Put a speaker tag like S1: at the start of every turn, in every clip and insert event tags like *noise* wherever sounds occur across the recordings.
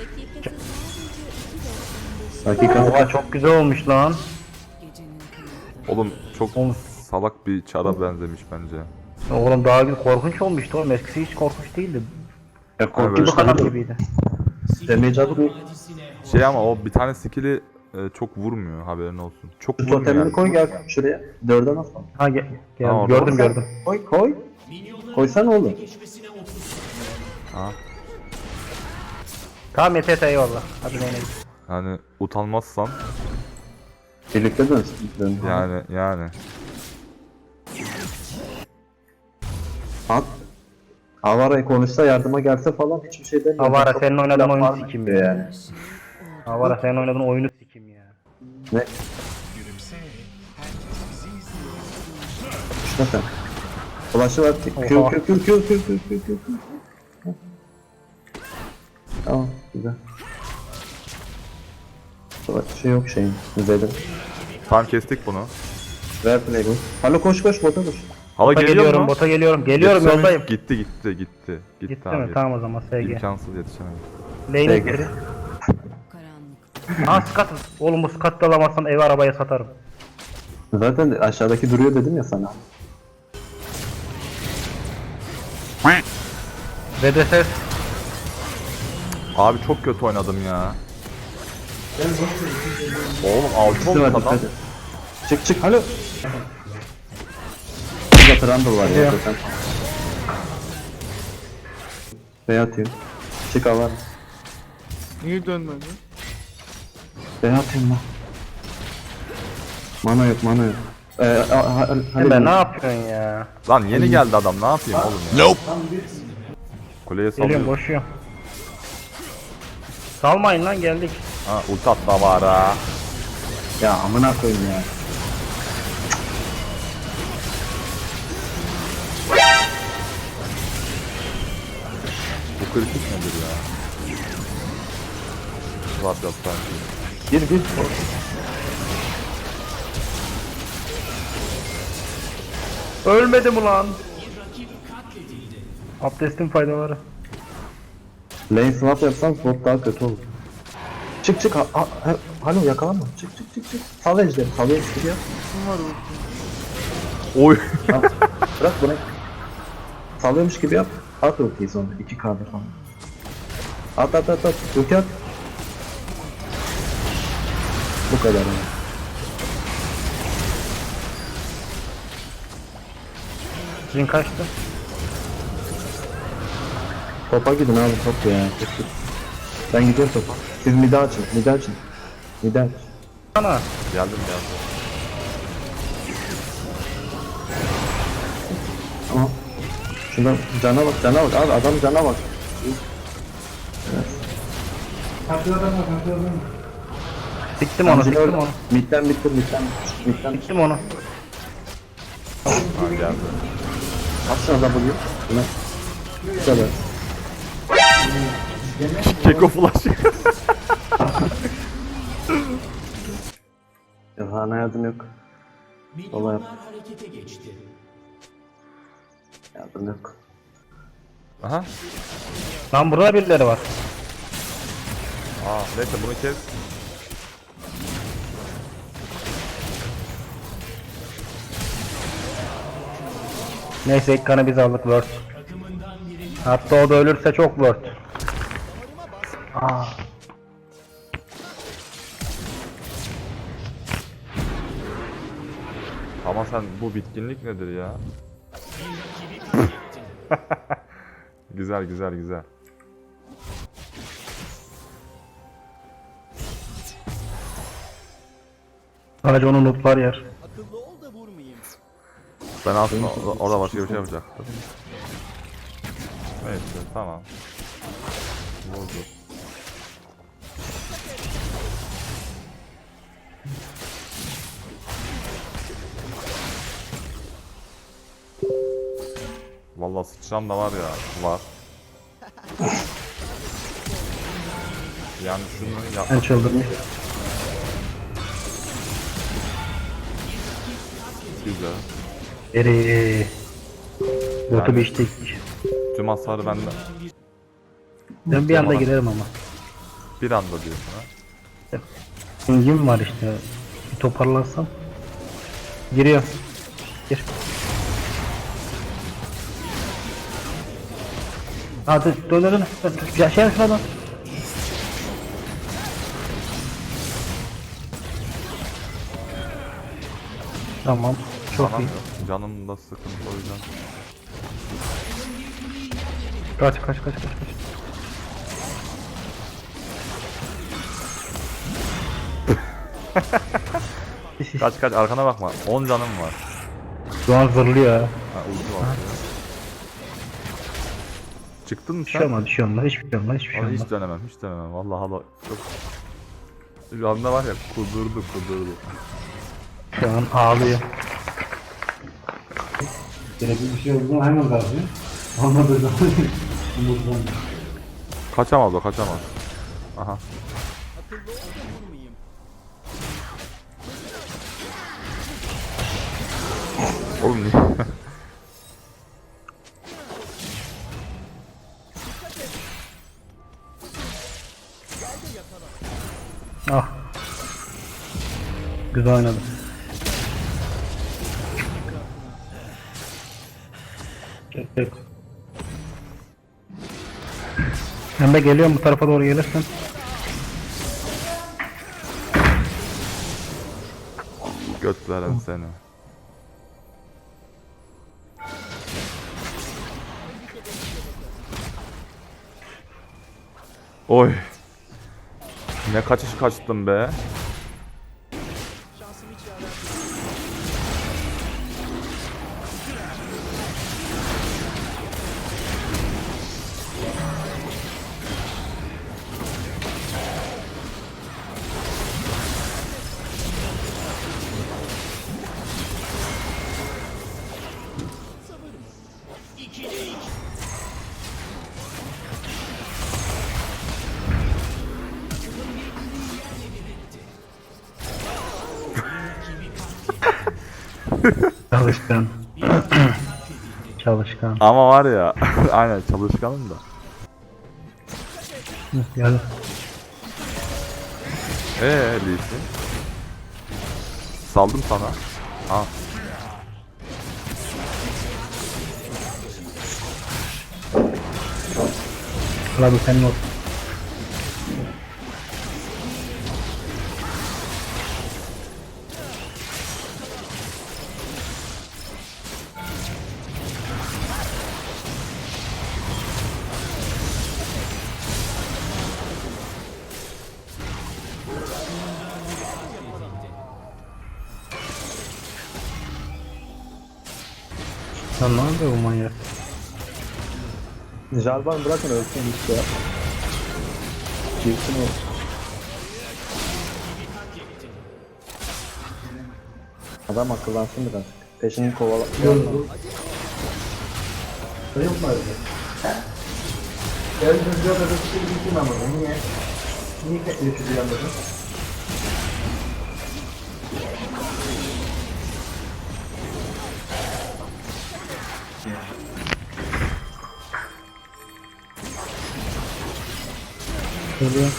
S1: Dakikası sadece 2.95.
S2: Dakika.
S3: Oha çok güzel olmuş lan.
S4: Oğlum çok
S3: Oğlum.
S4: salak bir çara benzemiş bence.
S3: Oğlum daha gün korkunç olmuştu oğlum. Eskisi hiç korkunç değildi.
S2: Ya
S4: Evet.
S2: korkunç
S3: kadar
S2: kadar
S3: gibiydi.
S2: Damage.
S4: Şey ama o bir tane skill'i e, çok vurmuyor haberin olsun. Çok
S2: Şu
S4: vurmuyor
S2: totemini
S4: yani.
S2: koy gel şuraya. Dörden at.
S3: Ha gel. gel.
S4: Ha, orada
S3: gördüm gördüm.
S2: Koy koy. Koysana oğlum.
S4: Ha.
S3: Tamam yeter eyvallah. Hadi neyine git.
S4: Yani utanmazsan
S2: Birlikte dönsün. Dön.
S4: yani yani.
S2: At. Avara'yı konuşsa yardıma gelse falan hiçbir şey demiyor.
S3: Avara,
S2: Çok
S3: senin oynadığın
S2: laf
S3: oyunu
S2: var mı diyor
S3: ya.
S2: yani.
S3: Avara senin oynadığın oyunu sikim ya.
S2: Ne? Şuna sen. Flash'ı var. Q
S3: Oha.
S2: Q Q Q Q Q Q Q Q. Tamam güzel. Şey yok şeyin. Güzelim.
S4: Tamam kestik bunu.
S2: Ver play bu. Halo koş koş bota koş.
S4: Hala
S3: Bota
S4: geliyor
S3: geliyorum,
S4: mu?
S3: bota geliyorum. Geliyorum
S4: Yetişemedik.
S3: yoldayım.
S4: Gitti gitti gitti. Gitti,
S3: Gitti
S4: abi.
S3: mi? Tamam o zaman SG.
S4: İmkansız yetişemedik.
S3: Lane'e
S2: SG.
S3: geri. *laughs*
S1: Karanlık.
S3: Ha skat. Oğlum bu skat da alamazsam evi arabaya satarım.
S2: Zaten aşağıdaki duruyor dedim ya sana.
S3: VDS
S4: Abi çok kötü oynadım ya. Oğlum altı oldu adam.
S2: hadi. Çık çık halo. Burada Trundle var ya zaten. Bey atayım. Çık avar.
S4: Niye dönmedi?
S2: Bey atayım lan. Mana yok mana yok. Ee, hadi
S3: ben ne yapıyorsun ya?
S4: Lan yeni geldi adam ne yapayım oğlum ya? Nope. Kuleye
S3: Geliyorum
S4: salıyor.
S3: boşuyorum. Salmayın lan geldik.
S4: Ha ulti attı var ha.
S2: Ya amına koyayım ya.
S4: Bu kritik nedir ya? Var yap sanki.
S2: Gir gir.
S3: Ölmedim ulan. Abdestin faydaları.
S2: Lane swap yapsan bot daha kötü olur. Çık çık ha, ha, ha, halo yakalanma. Çık çık çık çık. Sal ejderi. Sal ejderi ya.
S4: Oy.
S2: Ha, Bırak bunu. Sallıyormuş gibi yap. At ultiyi sonra. 2 k'da falan. At at at at. Ulti at. Bu kadar yani.
S3: Sizin kaçtı?
S2: Topa gidin abi top ya. Ben gidiyorum topa. Siz midi açın. Midi açın. Midi aç.
S3: Ana.
S4: Geldim geldim.
S2: Ama şuna cana bak cana bak abi adam cana bak.
S3: Siktim onu,
S2: Amcını
S3: siktim
S2: öyle.
S3: onu.
S2: Midden bitir midden. Midden.
S3: Siktim onu.
S4: Ha geldi.
S2: At şuna W. Buna. Bu kadar.
S4: Keko flash.
S2: Ya hana yardım yok. Sola yap. Yardım yok.
S4: Aha.
S3: Lan burada birileri var.
S4: Aa neyse bunu kes.
S3: Neyse ilk kanı biz aldık Word. Hatta o da ölürse çok Word. Aa.
S4: Ama sen bu bitkinlik nedir ya? *laughs* güzel güzel güzel.
S3: Sadece onu lootlar yer.
S4: Ben aslında orada başka bir şey yapacaktım. Neyse tamam. Vurdu. Vallahi sıçram da var ya, var. Yani şunu yap.
S3: Ben çıldırmış.
S4: Güzel.
S3: Biri. Botu biçtik.
S4: Tüm hasarı bende.
S3: Ben bir anda giderim ama.
S4: Bir anda diyorsun ha.
S3: Pingim var işte. Bir toparlansam. Giriyor. Gir. Hadi dön dön dön. Ya şey. Tamam. Çok
S4: Tamam.
S3: iyi.
S4: Canım da sıkıntı o yüzden.
S3: Kaç kaç kaç kaç kaç. *laughs*
S4: Kaç kaç arkana bakma. 10 canım var.
S3: Şu an zırlıyor ha.
S4: Ulti var. Çıktın mı
S3: Bir şey
S4: sen?
S3: olmaz, bir şey olmaz, hiçbir şey olmaz, hiçbir şey
S4: Onu
S3: olmaz.
S4: hiç denemem, hiç denemem. Vallahi hala çok... Şu anda var ya kudurdu kudurdu.
S3: Şu an ağlıyor.
S5: Gerekli bir şey olduğunu hemen kazıyor. Olmadığı zaman umutlanıyor.
S4: Kaçamaz o kaçamaz. Aha. Oğlum niye? *laughs*
S3: Ah. Güzel oynadı. Tek de geliyorum bu tarafa doğru gelirsen.
S4: Götlerim seni. Oy. Ne kaçış kaçtım be.
S3: Çalışkan. *clears throat* Çalışkan.
S4: Ama var ya. *laughs* aynen çalışkanım da.
S3: Gel.
S4: Eee Lee'si. Saldım sana. Ha.
S3: Abi senin olsun. Sen ne yapıyor bu manyak?
S2: Jarvan bırakın ölsün işte. Girsin o. Adam akıllansın biraz. Peşini kovala.
S5: Sayın var ya. Ben çocuğa da bir şey gittim ama niye? Niye kaçıyor şu yanları?
S3: Geliyor.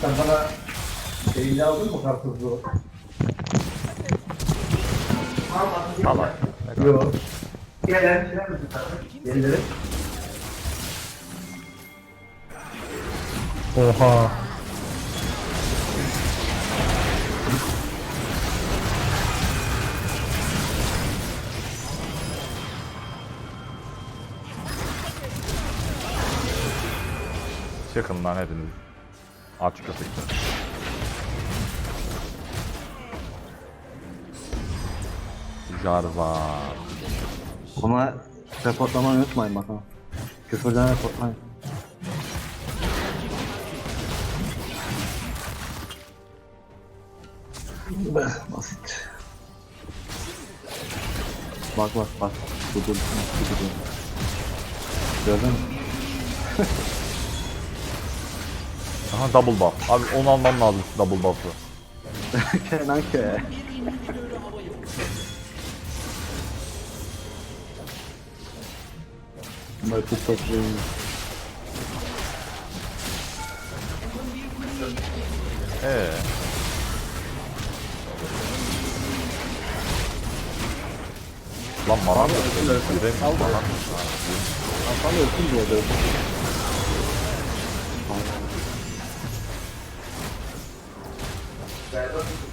S5: Sen bana şeyini aldın mı karpuzlu?
S4: Salak.
S5: Yok. Gel lan şuna mısın kardeş? Gelirim.
S3: Oha.
S4: Çıkın lan hepiniz. Aç köpekler. Jarvan.
S2: Ona reportlamayı unutmayın bakalım. Küfürden reportlayın. Be, basit. Bak bak bak. Bu dur. Bu dur. Gördün mü? *laughs*
S4: Aha double buff. Abi onu almam lazım şu double buff'ı.
S2: Kenan köye. Maçı çok iyi.
S4: Ee. Lan bana da giremiyor bana.
S5: reserva